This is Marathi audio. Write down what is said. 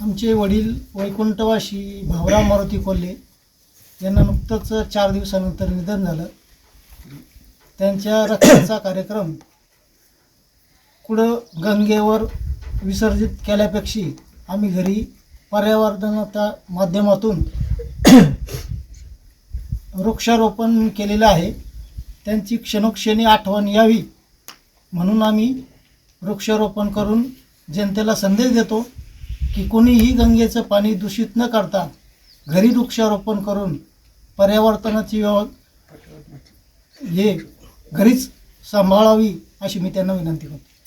आमचे वडील वैकुंठवाशी भावराव मारुती कोल्हे यांना नुकतंच चार दिवसानंतर निधन झालं. त्यांच्या रक्ताचा कार्यक्रम कुठं गंगेवर विसर्जित केल्यापेक्षा आम्ही घरी पर्यावरणाच्या माध्यमातून वृक्षारोपण केलेलं आहे. त्यांची क्षणोक्षणी आठवण यावी म्हणून आम्ही वृक्षारोपण करून जनतेला संदेश देतो. की कोणीही गंगेचं पाणी दूषित न करता घरी वृक्षारोपण करून पर्यावरणाची व्यव हे घरीच सांभाळावी अशी मी त्यांना विनंती करतो.